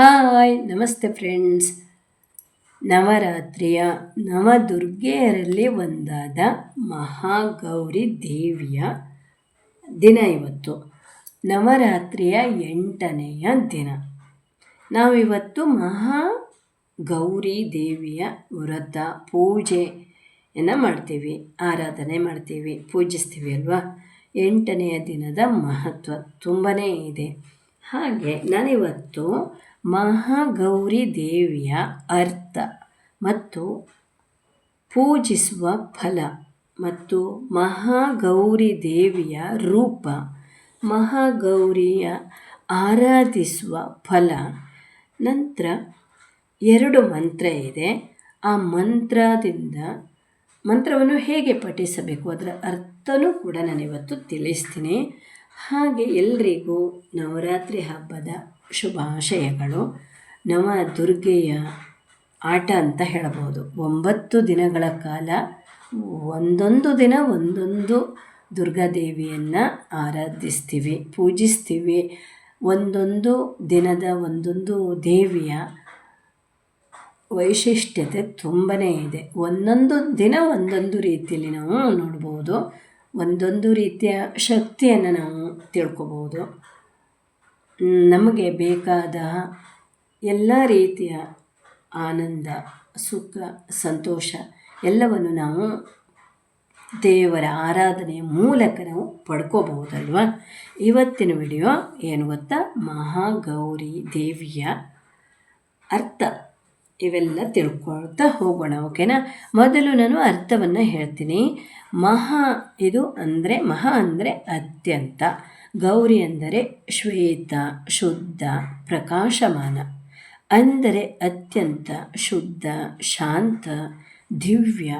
Hi, ನಮಸ್ತೆ friends. ನವರಾತ್ರಿಯ ನವದುರ್ಗೆಯರಲ್ಲಿ ಒಂದಾದ ಮಹಾಗೌರಿ ದೇವಿಯ ದಿನ ಇವತ್ತು. ನವರಾತ್ರಿಯ ಎಂಟನೆಯ ದಿನ. ನಾವಿವತ್ತು ಮಹಾ ಗೌರಿ ದೇವಿಯ ವ್ರತ ಪೂಜೆಯನ್ನು ಮಾಡ್ತೀವಿ. ಆರಾಧನೆ ಮಾಡ್ತೀವಿ, ಪೂಜಿಸ್ತೀವಿ ಅಲ್ವಾ? ಎಂಟನೆಯ ದಿನದ ಮಹತ್ವ ತುಂಬಾ ಇದೆ. ಹಾಗೆ ನಾನಿವತ್ತು ಮಹಾಗೌರಿ ದೇವಿಯ ಅರ್ಥ ಮತ್ತು ಪೂಜಿಸುವ ಫಲ ಮತ್ತು ಮಹಾಗೌರಿ ದೇವಿಯ ರೂಪ. ಮಹಾಗೌರಿಯ ಆರಾಧಿಸುವ ಫಲ. ನಂತರ ಎರಡು ಮಂತ್ರ ಇದೆ. ಆ ಮಂತ್ರದಿಂದ ಮಂತ್ರವನ್ನು ಹೇಗೆ ಪಠಿಸಬೇಕು? ಅದರ ಅರ್ಥನೂ ಕೂಡ ನಾನಿವತ್ತು ತಿಳಿಸ್ತೀನಿ. ಹಾಗೆ ಎಲ್ರಿಗೂ ನವರಾತ್ರಿ ಹಬ್ಬದ ಶುಭಾಶಯಗಳು. ನವ ದುರ್ಗೆಯ ಆಟ ಅಂತ ಹೇಳಬಹುದು ಒಂಬತ್ತು ದಿನಗಳ ಕಾಲ ಒಂದೊಂದು ದಿನ ಒಂದೊಂದು ದುರ್ಗಾದೇವಿಯನ್ನು ಆರಾಧಿಸ್ತೀವಿ, ಪೂಜಿಸ್ತೀವಿ. ಒಂದೊಂದು ದಿನದ ಒಂದೊಂದು ದೇವಿಯ ವೈಶಿಷ್ಟ್ಯತೆ ತುಂಬಾ ಇದೆ. ಒಂದೊಂದು ದಿನ ಒಂದೊಂದು ರೀತಿಯಲ್ಲಿ ನಾವು ನೋಡ್ಬೋದು. ಒಂದೊಂದು ರೀತಿಯ ಶಕ್ತಿಯನ್ನು ನಾವು ತಿಳ್ಕೊಬೋದು. ನಮಗೆ ಬೇಕಾದ ಎಲ್ಲ ರೀತಿಯ ಆನಂದ, ಸುಖ, ಸಂತೋಷ, ಎಲ್ಲವನ್ನು ನಾವು ದೇವರ ಆರಾಧನೆಯ ಮೂಲಕ ನಾವು ಪಡ್ಕೋಬಹುದಲ್ವ? ಇವತ್ತಿನ ವಿಡಿಯೋ ಏನು ಗೊತ್ತಾ? ಮಹಾಗೌರಿ ದೇವಿಯ ಅರ್ಥ. ಇವೆಲ್ಲ ತಿಳ್ಕೊಳ್ತಾ ಹೋಗೋಣ, ಓಕೆನಾ? ಮೊದಲು ನಾನು ಅರ್ಥವನ್ನು ಹೇಳ್ತೀನಿ. ಮಹಾ ಇದು ಅಂದರೆ, ಮಹಾ ಅಂದರೆ ಅತ್ಯಂತ. ಗೌರಿ ಅಂದರೆ ಶ್ವೇತ, ಶುದ್ಧ, ಪ್ರಕಾಶಮಾನ. ಅಂದರೆ ಅತ್ಯಂತ ಶುದ್ಧ, ಶಾಂತ, ದಿವ್ಯ,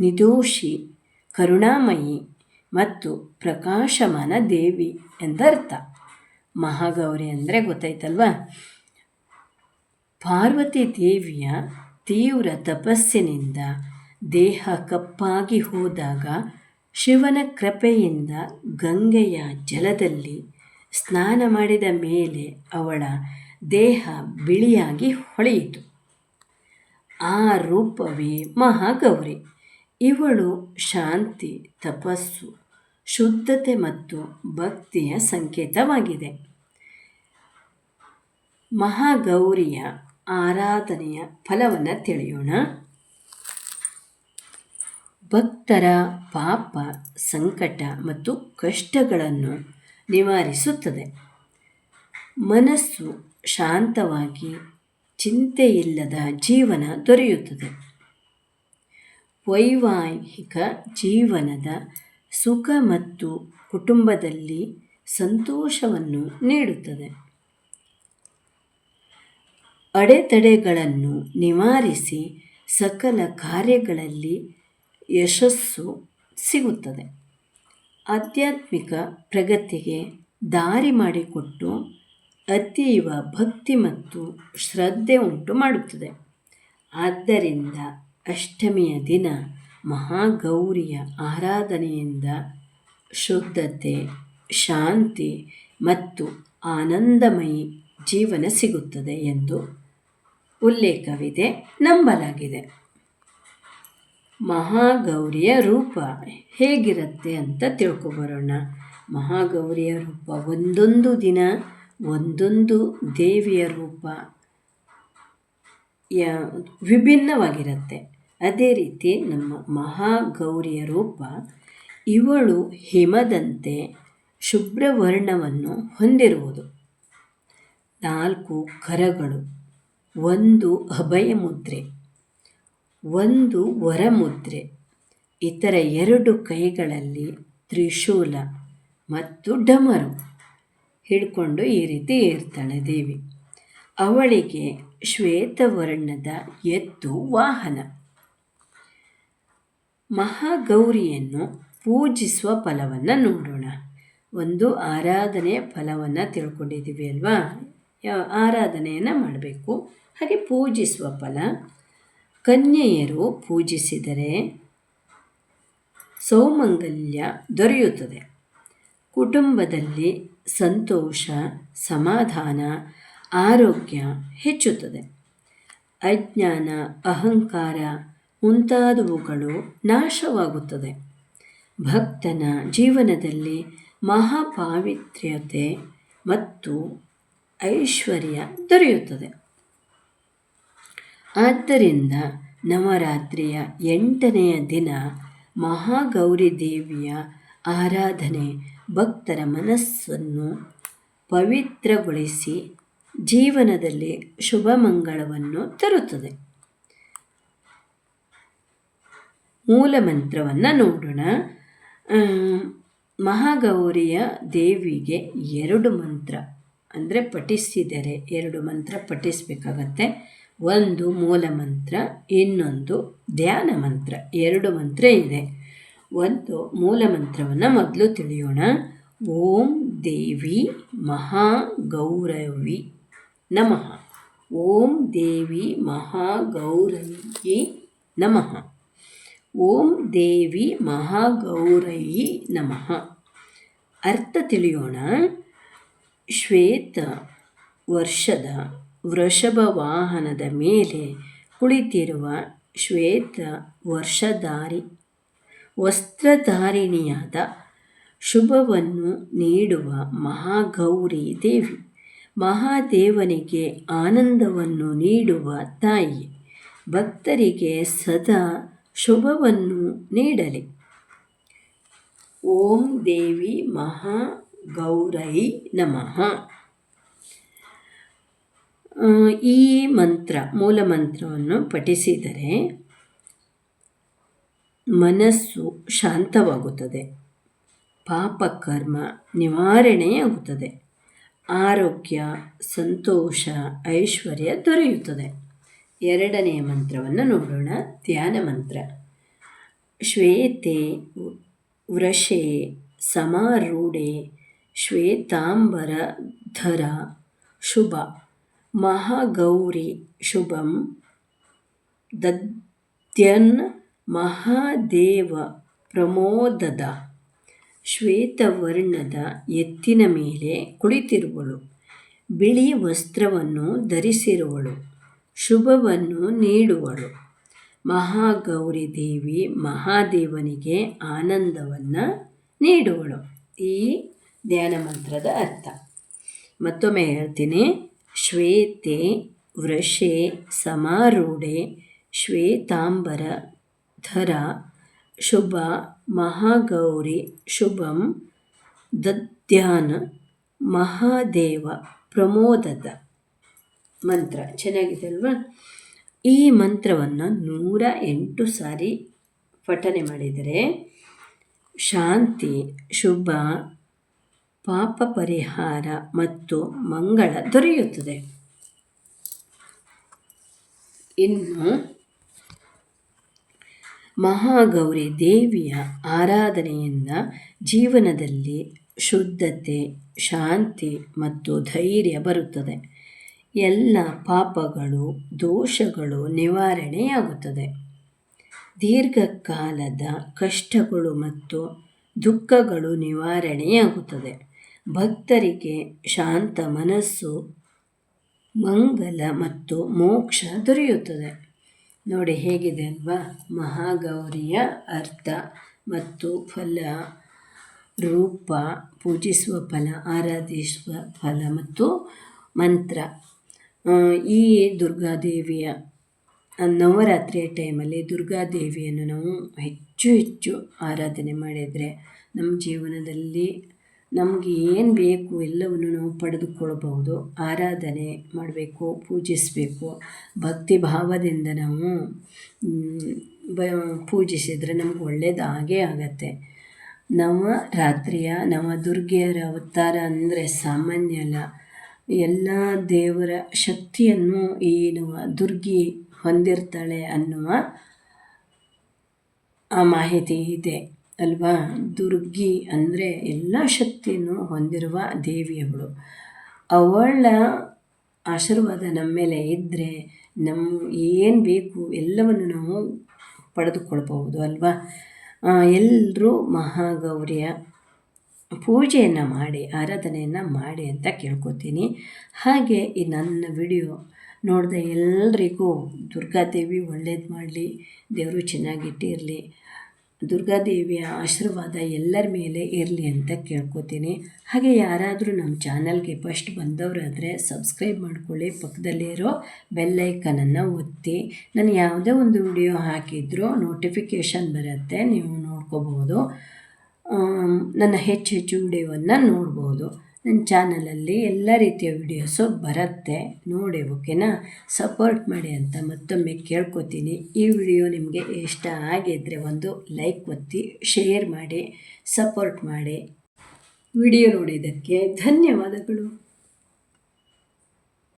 ನಿದೋಷಿ, ಕರುಣಾಮಯಿ ಮತ್ತು ಪ್ರಕಾಶಮಾನ ದೇವಿ ಎಂದರ್ಥ. ಮಹಾಗೌರಿ ಅಂದರೆ ಗೊತ್ತಾಯ್ತಲ್ವಾ? ಪಾರ್ವತಿ ದೇವಿಯ ತೀವ್ರ ತಪಸ್ಸಿನಿಂದ ದೇಹ ಕಪ್ಪಾಗಿ ಹೋದಾಗ ಶಿವನ ಕೃಪೆಯಿಂದ ಗಂಗೆಯ ಜಲದಲ್ಲಿ ಸ್ನಾನ ಮಾಡಿದ ಮೇಲೆ ಅವಳ ದೇಹ ಬಿಳಿಯಾಗಿ ಹೊಳೆಯಿತು. ಆ ರೂಪವೇ ಮಹಾಗೌರಿ. ಇವಳು ಶಾಂತಿ, ತಪಸ್ಸು, ಶುದ್ಧತೆ ಮತ್ತು ಭಕ್ತಿಯ ಸಂಕೇತವಾಗಿದೆ. ಮಹಾಗೌರಿಯ ಆರಾಧನೆಯ ಫಲವನ್ನು ತಿಳಿಯೋಣ. ಭಕ್ತರ ಪಾಪ, ಸಂಕಟ ಮತ್ತು ಕಷ್ಟಗಳನ್ನು ನಿವಾರಿಸುತ್ತದೆ. ಮನಸ್ಸು ಶಾಂತವಾಗಿ ಚಿಂತೆಯಿಲ್ಲದ ಜೀವನ ದೊರೆಯುತ್ತದೆ. ವೈವಾಹಿಕ ಜೀವನದ ಸುಖ ಮತ್ತು ಕುಟುಂಬದಲ್ಲಿ ಸಂತೋಷವನ್ನು ನೀಡುತ್ತದೆ. ಅಡೆತಡೆಗಳನ್ನು ನಿವಾರಿಸಿ ಸಕಲ ಕಾರ್ಯಗಳಲ್ಲಿ ಯಶಸ್ಸು ಸಿಗುತ್ತದೆ. ಆಧ್ಯಾತ್ಮಿಕ ಪ್ರಗತಿಗೆ ದಾರಿ ಮಾಡಿಕೊಟ್ಟು ಅತೀವ ಭಕ್ತಿ ಮತ್ತು ಶ್ರದ್ಧೆ ಉಂಟು ಮಾಡುತ್ತದೆ. ಆದ್ದರಿಂದ ಅಷ್ಟಮಿಯ ದಿನ ಮಹಾಗೌರಿಯ ಆರಾಧನೆಯಿಂದ ಶುದ್ಧತೆ, ಶಾಂತಿ ಮತ್ತು ಆನಂದಮಯಿ ಜೀವನ ಸಿಗುತ್ತದೆ ಎಂದು ಉಲ್ಲೇಖವಿದೆ, ನಂಬಲಾಗಿದೆ. ಮಹಾಗೌರಿಯ ರೂಪ ಹೇಗಿರುತ್ತೆ ಅಂತ ತಿಳ್ಕೊಬರೋಣ. ಮಹಾಗೌರಿಯ ರೂಪ ಒಂದೊಂದು ದಿನ, ಒಂದೊಂದು ದೇವಿಯ ರೂಪ ಯ ವಿಭಿನ್ನವಾಗಿರುತ್ತೆ. ಅದೇ ರೀತಿ ನಮ್ಮ ಮಹಾಗೌರಿಯ ರೂಪ ಇವಳು ಹಿಮದಂತೆ ಶುಭ್ರವರ್ಣವನ್ನು ಹೊಂದಿರುವುದು. ನಾಲ್ಕು ಕರಗಳು, ಒಂದು ಅಭಯ ಮುದ್ರೆ ಒಂದು ವರಮುದ್ರೆ. ಇತರ ಎರಡು ಕೈಗಳಲ್ಲಿ ತ್ರಿಶೂಲ ಮತ್ತು ಡಮರು ಹಿಡ್ಕೊಂಡು ಈ ರೀತಿ ಇರ್ತಾಳೆ ದೇವಿ. ಅವಳಿಗೆ ಶ್ವೇತವರ್ಣದ ಎತ್ತು ವಾಹನ. ಮಹಾಗೌರಿಯನ್ನು ಪೂಜಿಸುವ ಫಲವನ್ನು ನೋಡೋಣ. ಒಂದು ಆರಾಧನೆಯ ಫಲವನ್ನು ತಿಳ್ಕೊಂಡಿದ್ದೀವಿ ಅಲ್ವಾ? ಆರಾಧನೆಯನ್ನು ಮಾಡಬೇಕು. ಹಾಗೆ ಪೂಜಿಸುವ ಫಲ. ಕನ್ಯೆಯರು ಪೂಜಿಸಿದರೆ ಸೌಮಂಗಲ್ಯ ದೊರೆಯುತ್ತದೆ. ಕುಟುಂಬದಲ್ಲಿ ಸಂತೋಷ, ಸಮಾಧಾನ, ಆರೋಗ್ಯ ಹೆಚ್ಚುತ್ತದೆ. ಅಜ್ಞಾನ, ಅಹಂಕಾರ ಮುಂತಾದವುಗಳು ನಾಶವಾಗುತ್ತದೆ. ಭಕ್ತನ ಜೀವನದಲ್ಲಿ ಮಹಾಪಾವಿತ್ರ್ಯತೆ ಮತ್ತು ಐಶ್ವರ್ಯ ದೊರೆಯುತ್ತದೆ. ಆದ್ದರಿಂದ ನವರಾತ್ರಿಯ ಎಂಟನೆಯ ದಿನ ಮಹಾಗೌರಿ ದೇವಿಯ ಆರಾಧನೆ ಭಕ್ತರ ಮನಸ್ಸನ್ನು ಪವಿತ್ರಗೊಳಿಸಿ ಜೀವನದಲ್ಲಿ ಶುಭ ಮಂಗಳವನ್ನು ತರುತ್ತದೆ. ಮೂಲ ಮಂತ್ರವನ್ನು ನೋಡೋಣ ಮಹಾಗೌರಿಯ ದೇವಿಗೆ ಎರಡು ಮಂತ್ರ, ಅಂದರೆ ಪಠಿಸಿದರೆ ಎರಡು ಮಂತ್ರ ಪಠಿಸಬೇಕಾಗತ್ತೆ. ಒಂದು ಮೂಲ ಮಂತ್ರ, ಇನ್ನೊಂದು ಧ್ಯಾನ ಮಂತ್ರ, ಎರಡು ಮಂತ್ರ ಇದೆ. ಒಂದು ಮೂಲ ಮಂತ್ರವನ್ನು ಮೊದಲು ತಿಳಿಯೋಣ. ಓಂ ದೇವಿ ಮಹಾ ಗೌರವಿ ನಮಃ. ಓಂ ದೇವಿ ಮಹಾಗೌರವಿ ನಮಃ. ಓಂ ದೇವಿ ಮಹಾಗೌರಯಿ ನಮಃ. ಅರ್ಥ ತಿಳಿಯೋಣ. ಶ್ವೇತ ವರ್ಷದ ವೃಷಭ ವಾಹನದ ಮೇಲೆ ಕುಳಿತಿರುವ ಶ್ವೇತ ವರ್ಷಧಾರಿ, ವಸ್ತ್ರಧಾರಿಣಿಯಾದ ಶುಭವನ್ನು ನೀಡುವ ಮಹಾಗೌರಿ ದೇವಿ, ಮಹಾದೇವನಿಗೆ ಆನಂದವನ್ನು ನೀಡುವ ತಾಯಿ, ಭಕ್ತರಿಗೆ ಸದಾ ಶುಭವನ್ನು ನೀಡಲಿ. ಓಂ ದೇವಿ ಮಹಾ ಗೌರೈ ನಮಃ. ಈ ಮಂತ್ರ, ಮೂಲ ಮಂತ್ರವನ್ನು ಪಠಿಸಿದರೆ ಮನಸ್ಸು ಶಾಂತವಾಗುತ್ತದೆ. ಪಾಪಕರ್ಮ ನಿವಾರಣೆಯಾಗುತ್ತದೆ. ಆರೋಗ್ಯ, ಸಂತೋಷ, ಐಶ್ವರ್ಯ ದೊರೆಯುತ್ತದೆ. ಎರಡನೆಯ ಮಂತ್ರವನ್ನು ನೋಡೋಣ. ಧ್ಯಾನ ಮಂತ್ರ. ಶ್ವೇತೆ ವೃಷೆ ಸಮಾರೂಢೆ ಶ್ವೇತಾಂಬರಧರ ಶುಭ. ಮಹಾಗೌರಿ ಶುಭಂ. ದದ್ಯನ್ ಮಹಾದೇವ ಪ್ರಮೋದದ. ಶ್ವೇತವರ್ಣದ ಎತ್ತಿನ ಮೇಲೆ ಕುಳಿತಿರುವಳು. ಬಿಳಿ ವಸ್ತ್ರವನ್ನು ಧರಿಸಿರುವಳು. ಶುಭವನ್ನು ನೀಡುವಳು. ಮಹಾಗೌರಿ ದೇವಿ ಮಹಾದೇವನಿಗೆ ಆನಂದವನ್ನು ನೀಡುವಳು. ಈ ಧ್ಯಾನ ಮಂತ್ರದ ಅರ್ಥ. ಮತ್ತೊಮ್ಮೆ ಹೇಳ್ತೀನಿ. ಶ್ವೇತೆ ವೃಷೆ ಸಮಾರೂಢೆ ಶ್ವೇತಾಂಬರ ಧರ ಶುಭ ಮಹಾಗೌರಿ ಶುಭಂ ದದ್ಯಾನ ಮಹಾದೇವ ಪ್ರಮೋದದ ಮಂತ್ರ. ಚೆನ್ನಾಗಿದೆ ಅಲ್ವಾ ಈ ಮಂತ್ರವನ್ನು ನೂರ ಎಂಟು ಸಾರಿ ಪಠನೆ ಮಾಡಿದರೆ ಶಾಂತಿ, ಶುಭ ಪಾಪ ಪರಿಹಾರ ಮತ್ತು ಮಂಗಳ ದೊರೆಯುತ್ತದೆ. ಇನ್ನು ಮಹಾಗೌರಿ ದೇವಿಯ ಆರಾಧನೆಯಿಂದ ಜೀವನದಲ್ಲಿ ಶುದ್ಧತೆ, ಶಾಂತಿ ಮತ್ತು ಧೈರ್ಯ ಬರುತ್ತದೆ. ಎಲ್ಲ ಪಾಪಗಳು, ದೋಷಗಳು ನಿವಾರಣೆಯಾಗುತ್ತದೆ. ದೀರ್ಘಕಾಲದ ಕಷ್ಟಗಳು ಮತ್ತು ದುಃಖಗಳು ನಿವಾರಣೆಯಾಗುತ್ತದೆ. ಭಕ್ತರಿಗೆ ಶಾಂತ ಮನಸ್ಸು, ಮಂಗಲ ಮತ್ತು ಮೋಕ್ಷ ದೊರೆಯುತ್ತದೆ. ನೋಡಿ ಹೇಗಿದೆ ಅಲ್ವಾ? ಮಹಾಗೌರಿಯ ಅರ್ಥ ಮತ್ತು ಫಲ, ರೂಪ, ಪೂಜಿಸುವ ಫಲ, ಆರಾಧಿಸುವ ಫಲ ಮತ್ತು ಮಂತ್ರ. ಈ ದುರ್ಗಾದೇವಿಯ ನವರಾತ್ರಿಯ ಟೈಮಲ್ಲಿ ದುರ್ಗಾದೇವಿಯನ್ನು ನಾವು ಹೆಚ್ಚು ಹೆಚ್ಚು ಆರಾಧನೆ ಮಾಡಿದರೆ ನಮ್ಮ ಜೀವನದಲ್ಲಿ ನಮಗೆ ಏನು ಬೇಕು ಎಲ್ಲವನ್ನು ನಾವು ಪಡೆದುಕೊಳ್ಳಬಹುದು. ಆರಾಧನೆ ಮಾಡಬೇಕು, ಪೂಜಿಸಬೇಕು. ಭಕ್ತಿ ಭಾವದಿಂದ ನಾವು ಬ, ಪೂಜಿಸಿದರೆ ನಮ್ಗೆ ಆಗತ್ತೆ. ನಮ್ಮ ರಾತ್ರಿಯ ನಮ್ಮ ನವದುರ್ಗೆಯರ ಅವತಾರ ಅಂದರೆ ಸಾಮಾನ್ಯ ಅಲ್ಲ. ಎಲ್ಲ ದೇವರ ಶಕ್ತಿಯನ್ನು ಈ ನವ ದುರ್ಗಿ ಹೊಂದಿರ್ತಾಳೆ ಅನ್ನುವ ಆ ಮಾಹಿತಿ ಇದೆ. ಅಲ್ವಾ? ದುರ್ಗಿ ಅಂದರೆ ಎಲ್ಲ ಶಕ್ತಿಯನ್ನು ಹೊಂದಿರುವ ದೇವಿಯವಳು. ಅವಳ ಆಶೀರ್ವಾದ ನಮ್ಮ ಮೇಲೆ ಇದ್ದರೆ ನಮ್ಮ ಏನು ಬೇಕು ಎಲ್ಲವನ್ನು ನಾವು ಪಡೆದುಕೊಳ್ಬಹುದು ಅಲ್ವಾ? ಎಲ್ಲರೂ ಮಹಾಗೌರಿಯ ಪೂಜೆಯನ್ನು ಮಾಡಿ, ಆರಾಧನೆಯನ್ನು ಮಾಡಿ ಅಂತ ಕೇಳ್ಕೊತೀನಿ. ಹಾಗೆ ಈ ನನ್ನ ವಿಡಿಯೋ ನೋಡಿದ ಎಲ್ರಿಗೂ ದುರ್ಗಾದೇವಿ ಒಳ್ಳೇದು ಮಾಡಲಿ, ದೇವರು ಚೆನ್ನಾಗಿಟ್ಟಿರಲಿ ದುರ್ಗಾದೇವಿಯ ಆಶೀರ್ವಾದ ಎಲ್ಲರ ಮೇಲೆ ಇರಲಿ ಅಂತ ಕೇಳ್ಕೊತೀನಿ. ಹಾಗೆ ಯಾರಾದರೂ ನಮ್ಮ ಚಾನಲ್ಗೆ ಫಸ್ಟ್ ಬಂದವರಾದರೆ ಸಬ್ಸ್ಕ್ರೈಬ್ ಮಾಡ್ಕೊಳ್ಳಿ. ಪಕ್ಕದಲ್ಲಿರೋ ಬೆಲ್ಲೈಕನನ್ನು ಒತ್ತಿ. ನಾನು ಯಾವುದೇ ಒಂದು ವಿಡಿಯೋ ಹಾಕಿದ್ರೂ ನೋಟಿಫಿಕೇಷನ್ ಬರುತ್ತೆ, ನೀವು ನೋಡ್ಕೋಬೋದು. ನನ್ನ ಹೆಚ್ಚು ಹೆಚ್ಚು ವಿಡಿಯೋವನ್ನು ನೋಡ್ಬೋದು. ನನ್ನ ಚಾನಲಲ್ಲಿ ಎಲ್ಲ ರೀತಿಯ ವಿಡಿಯೋಸು ಬರುತ್ತೆ. ನೋಡಿ, ಓಕೆನಾ? ಸಪೋರ್ಟ್ ಮಾಡಿ ಅಂತ ಮತ್ತೊಮ್ಮೆ ಕೇಳ್ಕೊತೀನಿ. ಈ ವಿಡಿಯೋ ನಿಮಗೆ ಇಷ್ಟ ಆಗಿದ್ದರೆ ಒಂದು ಲೈಕ್ ಒತ್ತಿ, ಶೇರ್ ಮಾಡಿ, ಸಪೋರ್ಟ್ ಮಾಡಿ. ವಿಡಿಯೋ ನೋಡಿದ್ದಕ್ಕೆ ಧನ್ಯವಾದಗಳು.